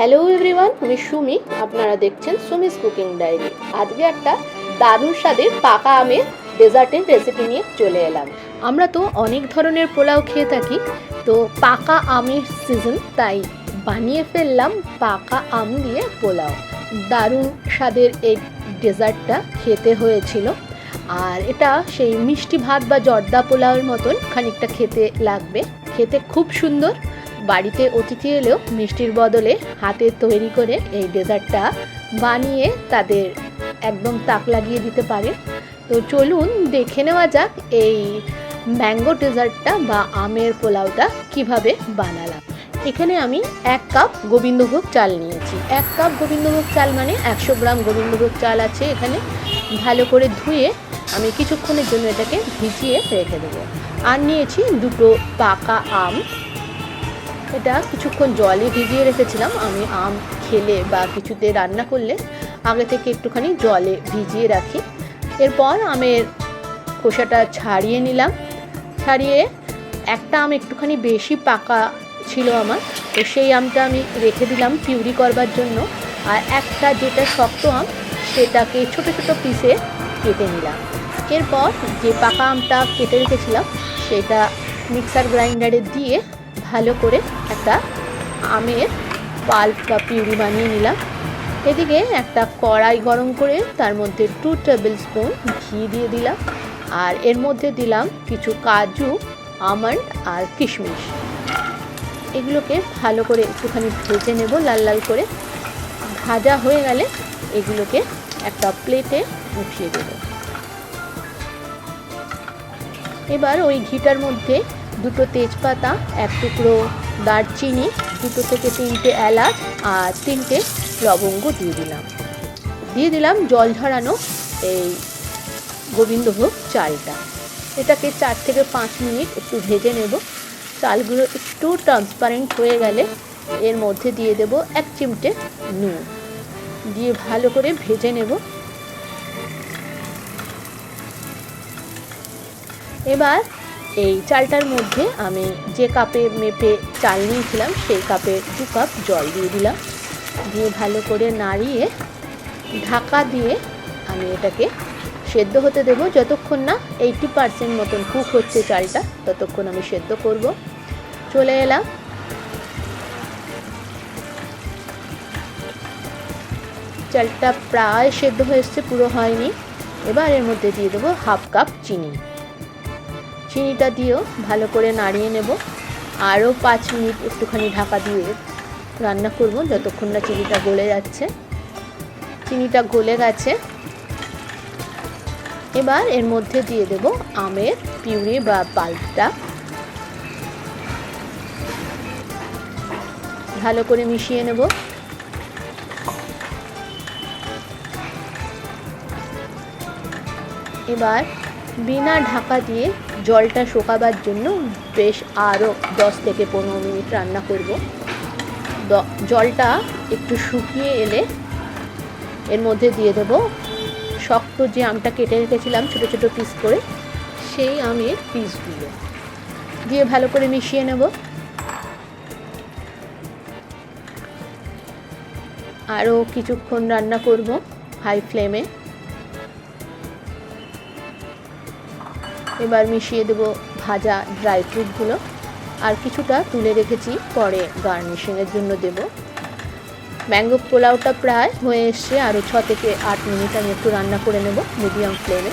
Hello everyone, আমি সুমি। আপনারা দেখছেন সুমিস কুকিং ডায়েরি। আজকে একটা দারুণ স্বাদের পাকা আমের ডেজার্টের রেসিপি নিয়ে চলে এলাম। আমরা তো অনেক ধরনের পোলাও খেয়ে থাকি, তো পাকা আমের সিজন তাই বানিয়ে ফেললাম পাকা আম দিয়ে পোলাও। দারুণ স্বাদের এই ডেজার্টটা খেতে হয়েছিল। আর এটা সেই মিষ্টি ভাত বা জর্দা পোলাওয়ের মতন খানিকটা খেতে লাগবে। খেতে খুব সুন্দর। বাড়িতে অতিথি এলেও মিষ্টির বদলে হাতে তৈরি করে এই ডেজার্টটা বানিয়ে তাদের একদম তাক লাগিয়ে দিতে পারে। তো চলুন দেখে নেওয়া যাক এই ম্যাঙ্গো ডেজার্টটা বা আমের পোলাওটা কীভাবে বানালাম। এখানে আমি এক কাপ গোবিন্দভোগ চাল নিয়েছি। এক কাপ গোবিন্দভোগ চাল মানে একশো গ্রাম গোবিন্দভোগ চাল আছে এখানে। ভালো করে ধুয়ে আমি কিছুক্ষণের জন্য এটাকে ভিজিয়ে রেখে দেবো। আর নিয়েছি দুটো পাকা আম। এটা কিছুক্ষণ জলে ভিজিয়ে রেখেছিলাম। আমি আম খেলে বা কিছুতে রান্না করলে আগে থেকে একটুখানি জলে ভিজিয়ে রাখি। এরপর আমের খোসাটা ছাড়িয়ে নিলাম। ছাড়িয়ে একটা আম একটুখানি বেশি পাকা ছিল আমার, তো সেই আমটা আমি রেখে দিলাম পিউরি করবার জন্য। আর একটা যেটা শক্ত আম, সেটাকে ছোট ছোট পিসে কেটে নিলাম। এরপর যে পাকা আমটা কেটে রেখেছিলাম, সেটা মিক্সার গ্রাইন্ডারে দিয়ে ভালো করে একটা আমের পাল্প বা পিউরি বানিয়ে নিলাম। এদিকে একটা কড়াই গরম করে তার মধ্যে টু টেবিল স্পুন ঘি দিয়ে দিলাম আর এর মধ্যে দিলাম কিছু কাজু, আমন্ড আর কিশমিশ। এগুলোকে ভালো করে একটুখানি ভেজে নেব লাল লাল করে। ভাজা হয়ে গেলে এগুলোকে একটা প্লেটে উঠিয়ে দেবো। এবার ওই ঘিটার মধ্যে দুটো তেজপাতা, এক টুকরো দারচিনি, দুটো থেকে তিনটে এলাচ আর তিনটে লবঙ্গ দিয়ে দিলাম। দিয়ে দিলাম জল ঝরানো এই গোবিন্দভোগ চালটা। এটাকে চার থেকে পাঁচ মিনিট একটু ভেজে নেব। চালগুলো একটু ট্রান্সপারেন্ট হয়ে গেলে এর মধ্যে দিয়ে দেব এক চিমটে নুন। দিয়ে ভালো করে ভেজে নেব। এবার এই চালটার মধ্যে আমি যে কাপে মেপে চাল নিয়েছিলাম, সেই কাপে দু কাপ জল দিয়ে দিলাম। দিয়ে ভালো করে নাড়িয়ে ঢাকা দিয়ে আমি এটাকে সেদ্ধ হতে দেবো। যতক্ষণ না এইটি পারসেন্ট মতন কুক হচ্ছে চালটা, ততক্ষণ আমি সেদ্ধ করব। চলে এলাম। চালটা প্রায় সেদ্ধ হয়ে এসছে, পুরো হয়নি। এবার এর মধ্যে দিয়ে দেবো হাফ কাপ চিনি। চিনিটা দিয়েও ভালো করে নাড়িয়ে নেব। আরও পাঁচ মিনিট একটুখানি ঢাকা দিয়ে রান্না করব যতক্ষণ না চিনিটা গলে যাচ্ছে। চিনিটা গলে গেছে। এবার এর মধ্যে দিয়ে দেব আমের পিউরি বা পাল্পটা ভালো করে মিশিয়ে নেব। এবার বিনা ঢাকা দিয়ে জলটা শুকাবার জন্য বেশ আরও দশ থেকে পনেরো মিনিট রান্না করব। জলটা একটু শুকিয়ে এলে এর মধ্যে দিয়ে দেব শক্ত যে আমটা কেটে রেখেছিলাম ছোটো ছোটো পিস করে, সেই আমের পিসগুলো দিয়ে ভালো করে মিশিয়ে নেব। আরও কিছুক্ষণ রান্না করব হাই ফ্লেমে। এবার মিশিয়ে দেবো ভাজা ড্রাই ফ্রুটগুলো আর কিছুটা তুলে রেখেছি, পরে গার্নিশিংয়ের জন্য দেব। ম্যাঙ্গো পোলাওটা প্রায় হয়ে এসছে আরও ছ থেকে আট মিনিট আমি একটু রান্না করে নেব মিডিয়াম ফ্লেমে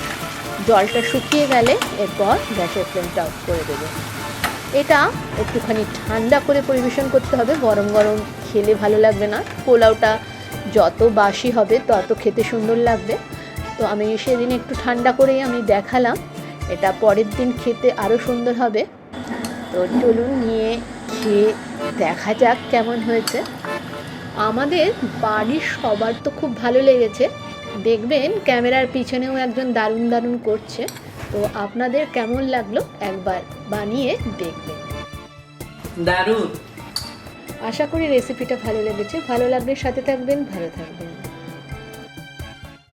জলটা শুকিয়ে গেলে এরপর গ্যাসের ফ্লেমটা অফ করে দেবো। এটা একটুখানি ঠান্ডা করে পরিবেশন করতে হবে, গরম গরম খেলে ভালো লাগবে না। পোলাওটা যত বাসি হবে, তত খেতে সুন্দর লাগবে। তো আমি সেদিন একটু ঠান্ডা করেই আমি দেখালাম। এটা পরের দিন খেতে আরও সুন্দর হবে। তো চলুন নিয়ে খেয়ে দেখা যাক কেমন হয়েছে। আমাদের বাড়ির সবার তো খুব ভালো লেগেছে। দেখবেন ক্যামেরার পিছনেও একজন দারুণ দারুণ করছে। তো আপনাদের কেমন লাগল একবার বানিয়ে দেখবেন। দারুণ। আশা করি রেসিপিটা ভালো লেগেছে। ভালো লাগলে সাথে থাকবেন ভালো থাকবেন।